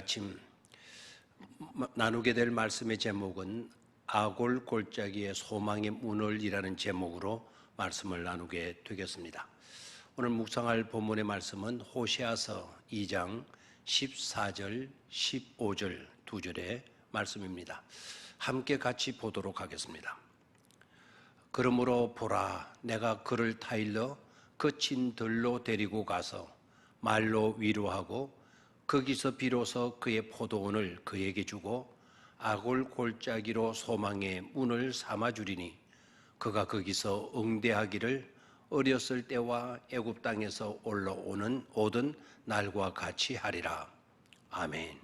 아침 나누게 될 말씀의 제목은 아골 골짜기의 소망의 문을이라는 제목으로 말씀을 나누게 되겠습니다. 오늘 묵상할 본문의 말씀은 호시아서 2장 14절, 15절 두 절의 말씀입니다. 함께 같이 보도록 하겠습니다. 그러므로 보라, 내가 그를 타일러 거친 들로 데리고 가서 말로 위로하고 거기서 비로소 그의 포도원을 그에게 주고 아골 골짜기로 소망의 문을 삼아 주리니 그가 거기서 응대하기를 어렸을 때와 애굽 땅에서 올라오는 오던 날과 같이 하리라. 아멘.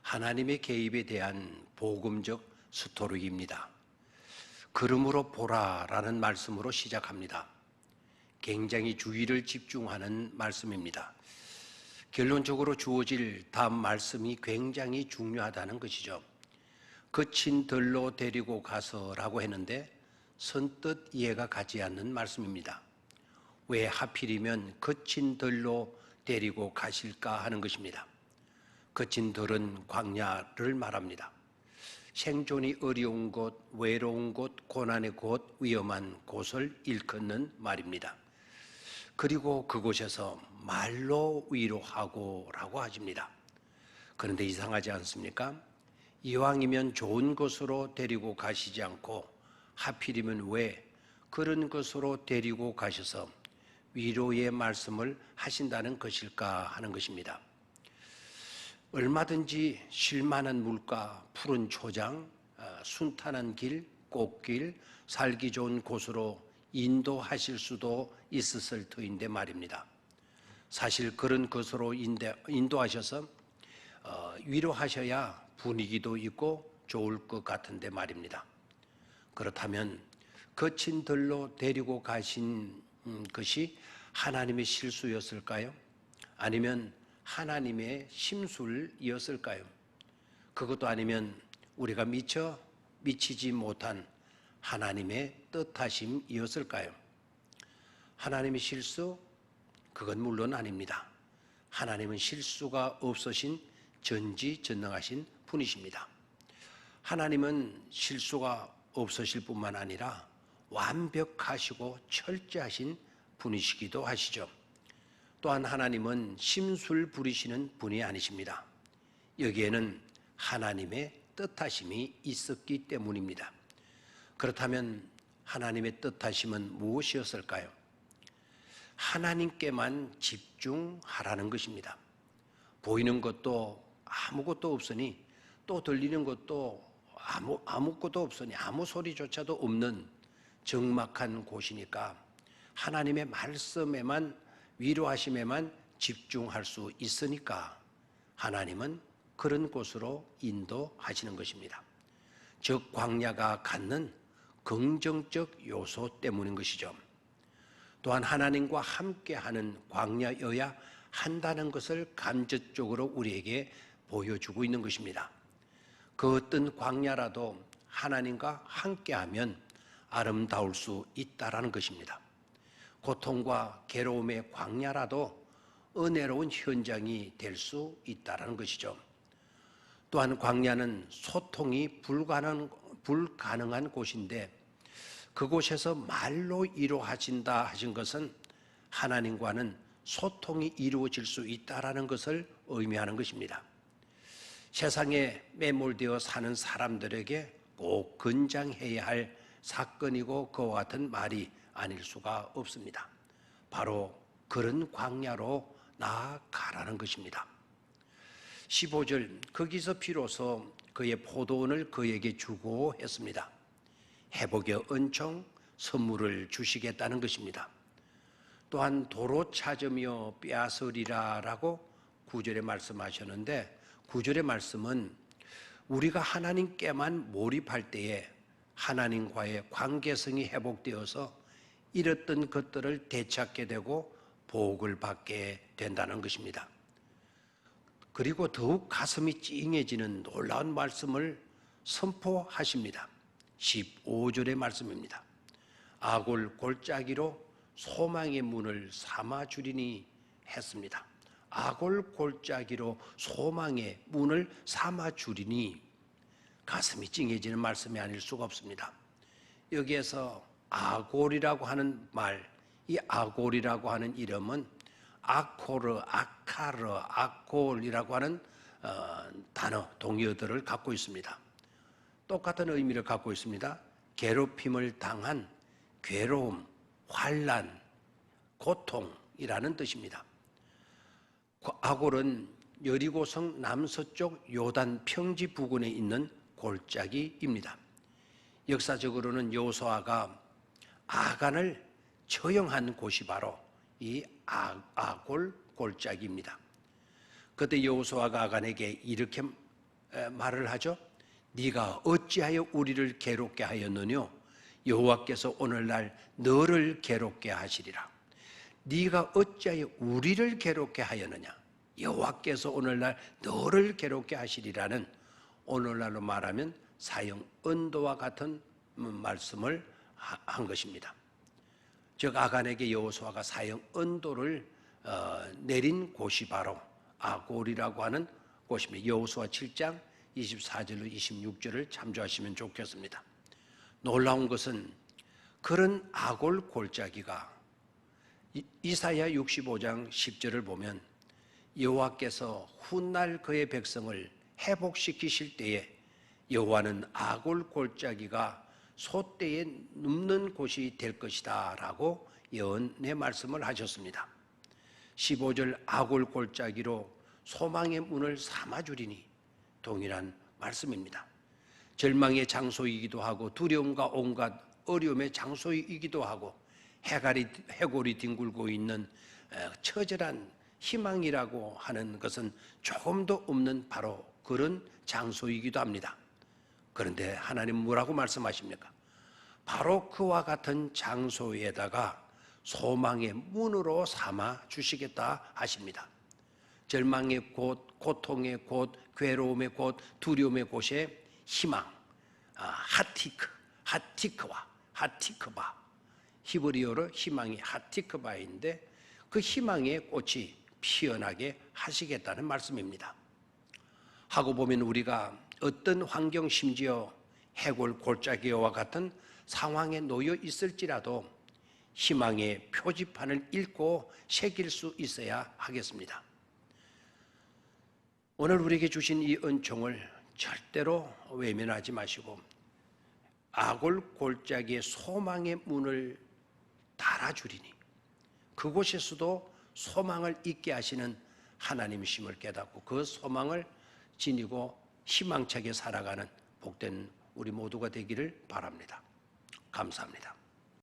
하나님의 개입에 대한 복음적 스토리입니다. 그러므로 보라라는 말씀으로 시작합니다. 굉장히 주의를 집중하는 말씀입니다. 결론적으로 주어질 다음 말씀이 굉장히 중요하다는 것이죠. 거친 들로 데리고 가서라고 했는데 선뜻 이해가 가지 않는 말씀입니다. 왜 하필이면 거친 들로 데리고 가실까 하는 것입니다. 거친 들은 광야를 말합니다. 생존이 어려운 곳, 외로운 곳, 고난의 곳, 위험한 곳을 일컫는 말입니다. 그리고 그곳에서 말로 위로하고 라고 하십니다. 그런데 이상하지 않습니까? 이왕이면 좋은 곳으로 데리고 가시지 않고 하필이면 왜 그런 곳으로 데리고 가셔서 위로의 말씀을 하신다는 것일까 하는 것입니다. 얼마든지 쉴만한 물가, 푸른 초장, 아, 순탄한 길, 꽃길, 살기 좋은 곳으로 인도하실 수도 있었을 터인데 말입니다. 사실 그런 것으로 인도하셔서 어, 위로하셔야 분위기도 있고 좋을 것 같은데 말입니다. 그렇다면 거친 들로 데리고 가신 음, 것이 하나님의 실수였을까요? 아니면 하나님의 심술이었을까요? 그것도 아니면 우리가 미처 미치지 못한 하나님의 뜻하심이었을까요? 하나님의 실수? 그건 물론 아닙니다. 하나님은 실수가 없으신 전지전능하신 분이십니다. 하나님은 실수가 없으실 뿐만 아니라 완벽하시고 철저하신 분이시기도 하시죠. 또한 하나님은 심술 부리시는 분이 아니십니다. 여기에는 하나님의 뜻하심이 있었기 때문입니다. 그렇다면 하나님의 뜻하심은 무엇이었을까요? 하나님께만 집중하라는 것입니다. 보이는 것도 아무것도 없으니 또 들리는 것도 아무, 아무것도 없으니 아무 소리조차도 없는 적막한 곳이니까 하나님의 말씀에만 위로하심에만 집중할 수 있으니까 하나님은 그런 곳으로 인도하시는 것입니다. 즉 광야가 갖는 긍정적 요소 때문인 것이죠. 또한 하나님과 함께하는 광야여야 한다는 것을 간접적으로 우리에게 보여주고 있는 것입니다. 그 어떤 광야라도 하나님과 함께하면 아름다울 수 있다라는 것입니다. 고통과 괴로움의 광야라도 은혜로운 현장이 될 수 있다라는 것이죠. 또한 광야는 소통이 불가능, 불가능한 곳인데 그곳에서 말로 이루어진다 하신 것은 하나님과는 소통이 이루어질 수 있다라는 것을 의미하는 것입니다. 세상에 매몰되어 사는 사람들에게 꼭 건장해야 할 사건이고 그와 같은 말이 아닐 수가 없습니다. 바로 그런 광야로 나아가라는 것입니다. 15절 거기서 비로소 그의 포도원을 그에게 주고 했습니다. 회복의 은총 선물을 주시겠다는 것입니다. 또한 도로 찾으며 빼앗으리라라고 구절에 말씀하셨는데 구절의 말씀은 우리가 하나님께만 몰입할 때에 하나님과의 관계성이 회복되어서 잃었던 것들을 되찾게 되고 복을 받게 된다는 것입니다. 그리고 더욱 가슴이 찡해지는 놀라운 말씀을 선포하십니다. 15절의 말씀입니다. 아골 골짜기로 소망의 문을 삼아 주리니 했습니다. 아골 골짜기로 소망의 문을 삼아 주리니 가슴이 찡해지는 말씀이 아닐 수가 없습니다. 여기에서 아골이라고 하는 말, 이 아골이라고 하는 이름은 아코르, 아 카르, 아골이라고 하는 어, 단어, 동의어들을 갖고 있습니다. 똑같은 의미를 갖고 있습니다. 괴롭힘을 당한 괴로움, 환란, 고통이라는 뜻입니다. 아골은 여리고성 남서쪽 요단 평지 부근에 있는 골짜기입니다. 역사적으로는 여호수아가 아간을 처형한 곳이 바로 이 아, 아골 골짜기입니다. 그때 여호수아가 아간에게 이렇게 에, 말을 하죠. 네가 어찌하여 우리를 괴롭게 하였느뇨? 여호와께서 오늘날 너를 괴롭게 하시리라. 네가 어찌하여 우리를 괴롭게 하였느냐? 여호와께서 오늘날 너를 괴롭게 하시리라는 오늘날로 말하면 사형 언도와 같은 말씀을 하- 한 것입니다. 즉 아간에게 여호수아가 사형 언도를 어, 내린 곳이 바로 아골이라고 하는 곳입니다. 여호수아 7장 24절로 26절을 참조하시면 좋겠습니다. 놀라운 것은 그런 아골 골짜기가 이- 이사야 65장 10절을 보면 여호와께서 훗날 그의 백성을 회복시키실 때에 여호와는 아골 골짜기가 소떼에 눕는 곳이 될 것이다 라고 예언의 말씀을 하셨습니다. 15절 아골 골짜기로 소망의 문을 삼아 주리니 동일한 말씀입니다. 절망의 장소이기도 하고 두려움과 온갖 어려움의 장소이기도 하고 해갈이 해골이 뒹굴고 있는 에, 처절한 희망이라고 하는 것은 조금도 없는 바로 그런 장소이기도 합니다. 그런데 하나님 뭐라고 말씀하십니까? 바로 그와 같은 장소에다가 소망의 문으로 삼아 주시겠다 하십니다. 절망의 곳, 고통의 곳, 괴로움의 곳, 두려움의 곳에 희망, 아, 하티크, 하티크와 하티크바, 히브리어로 희망이 하티크바인데 그 희망의 꽃이 피어나게 하시겠다는 말씀입니다. 하고 보면 우리가 어떤 환경 심지어 해골 골짜기와 같은 상황에 놓여 있을지라도 희망의 표지판을 읽고 새길 수 있어야 하겠습니다. 오늘 우리에게 주신 이 은총을 절대로 외면하지 마시고 아골 골짜기의 소망의 문을 달아주리니 그곳에서도 소망을 잊게 하시는 하나님이심을 깨닫고 그 소망을 지니고 희망차게 살아가는 복된 우리 모두가 되기를 바랍니다. 감사합니다.